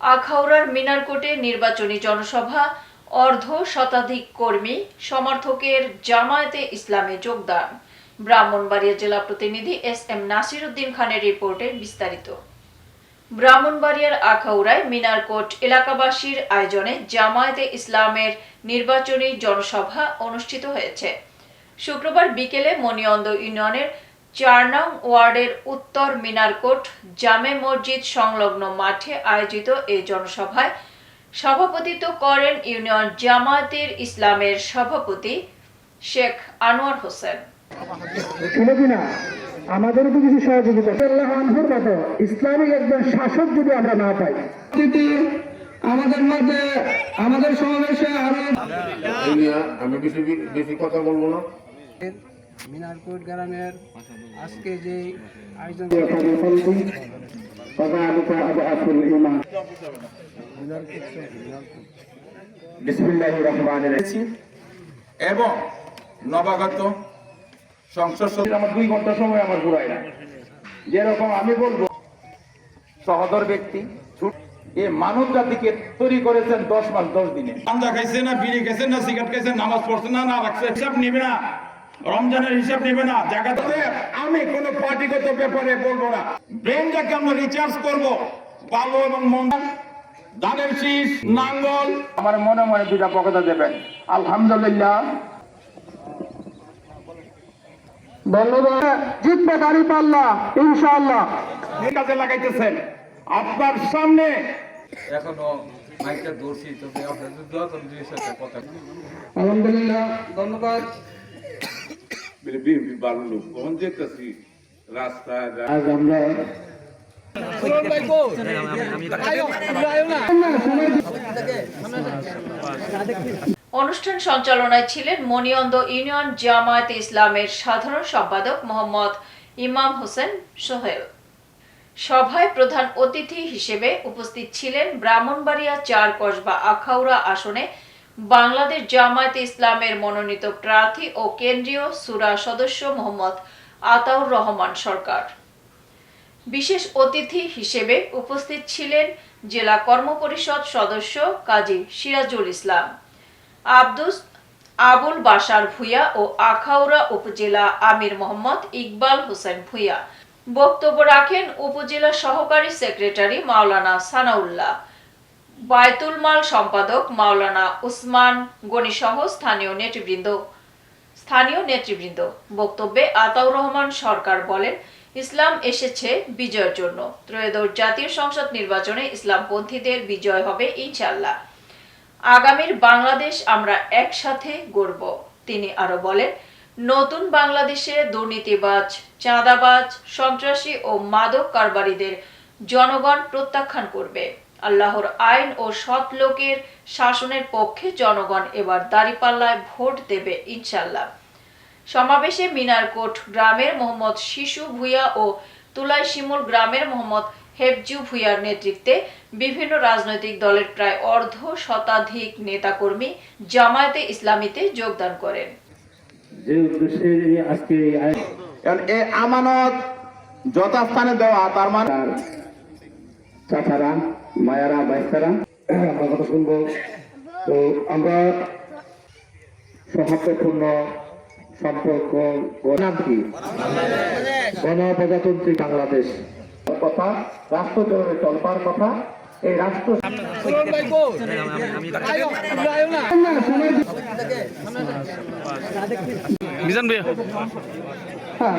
আখাউড়ার মিনারকোটে নির্বাচনী জনসভা, অর্ধ শতাধিক কর্মী, সমর্থকের জামায়াতে ইসলামে যোগদান। ব্রাহ্মণবাড়িয়া জেলা প্রতিনিধি এস এম নাসির উদ্দিন খানের রিপোর্টে বিস্তারিত। ব্রাহ্মণবাড়িয়ার আখাউড়ায় মিনারকোট এলাকাবাসীর আয়োজনে জামায়াতে ইসলামের নির্বাচনী জনসভা অনুষ্ঠিত হয়েছে। শুক্রবার বিকেলে মনিয়ন্দ ইউনিয়নের চার নং ওয়ার্ডের উত্তর মিনারকোট জামে মসজিদ সংলগ্ন মাঠে আয়োজিত এই জনসভায় সভাপতিত্ব করেন ইউনিয়ন জামায়াতের ইসলামের সভাপতি শেখ আনোয়ার হোসেন। আমাদেরও তো কিছু সহযোগিতা আনহুর মতো ইসলামিক একজন শাসক যদি আমরা না পাই আমাদের মধ্যে আমাদের সমাবেশে আরও আমি বেশি বেশি কথা বলব না। মিনারকোট গ্রামের আজকে যে আয়োজন এবং নবাগত সংসদ আমার দুই ঘণ্টা সময় আমার ঘুরায় না। যেরকম আমি বলব সহদর ব্যক্তি এই মানব জাতিকে তৈরি করেছেন দশ মাস দশ দিনে। আন্দা খাইছে না বিড়ি খাইছে না সিগারেট খাইছে নামাজ পড়ছে না না রাখছে সব নেবে না। রমজানের হিসাব নিবে না জায়গাতে আমি কোন পার্টিগত ব্যাপারে বলব না। ব্রেনটাকে আমরা রিচার্জ করব ভালো এবং মন্দ। ধানের শীষ নাঙ্গল। আমার মনে মনে দুটা পকেটে দেবেন। আলহামদুলিল্লাহ। ধন্যবাদ জিতবে গাড়ি পাল্লা ইনশাআল্লাহ। কাজে লাগাইতেছেন। আপনার সামনে এখনও মাইকটা ধরছি কথা আলহামদুলিল্লাহ। ধন্যবাদ। বিএনপি ভালো লোক কখন যেতেছি রাস্তায় আজ আমরা অনুষ্ঠান সঞ্চালনায় ছিলেন মনিয়ন্দ ইউনিয়ন জামায়াত ইসলামের সাধারণ সম্পাদক মোহাম্মদ ইমাম হোসেন সোহেল। সভায় প্রধান অতিথি হিসেবে উপস্থিত ছিলেন ব্রাহ্মণবাড়িয়া চার কসবা আখাউড়া আসনে বাংলাদেশ জামায়াত ইসলামের মনোনীত প্রার্থী ও কেন্দ্রীয় সুরা সদস্য মোহাম্মদ আতাউর রহমান সরকার। বিশেষ অতিথি হিসেবে উপস্থিত ছিলেন জেলা কর্মপরিষদ সদস্য কাজী সিরাজুল ইসলাম, আব্দুস, আবুল বাশার ভুইয়া ও আখাউড়া উপজেলা আমির মোহাম্মদ ইকবাল হোসেন ভুইয়া। বক্তব্য রাখেন উপজেলা সহকারী সেক্রেটারি মাওলানা সানাউল্লাহ। বায়তুল মাল সম্পাদক মাওলানা উসমান গনিসহ স্থানীয় নেতৃবৃন্দ। স্থানীয় নেতৃবৃন্দ, বক্তব্যে আতাউর রহমান সরকার বলেন, ইসলাম এসেছে বিজয়ের জন্য। ত্রয়োদশ জাতীয় সংসদ নির্বাচনে ইসলামপন্থীদের বিজয় হবে ইনশাল্লাহ আগামীর বাংলাদেশ আমরা একসাথে গড়ব। তিনি আরও বলেন, নতুন বাংলাদেশে দুর্নীতিবাজ, চাঁদাবাজ, সন্ত্রাসী ও মাদক কারবারিদের জনগণ প্রত্যাখ্যান করবে। আল্লাহর আইন ও সৎ লোকের শাসনের পক্ষে জনগণ এবার দাঁড়িপাল্লায় ভোট দেবে ইনশাল্লাহ সমাবেশে মিনারকোট গ্রামের মোহাম্মদ শিশু ভুইয়া ও তুলাই শিমুল গ্রামের মোহাম্মদ হেফজু ভুইয়ার নেতৃত্বে বিভিন্ন রাজনৈতিক দলের প্রায় অর্ধ শতাধিক নেতাকর্মী জামায়াতে ইসলামীতে যোগদান করেন। যে উদ্দেশ্যে আজকে কারণ এ আমানত যথাস্থানে দেওয়া তার মানে চাচারা মায়ারা বাইস্তারা আমরা কথা শুনব। তো আমরা সৌহার্দ্যপূর্ণ সম্পর্ক নাম কি গণপ্রজাতন্ত্রী বাংলাদেশ। কথা রাষ্ট্র চলবার কথা এই রাষ্ট্র হ্যাঁ।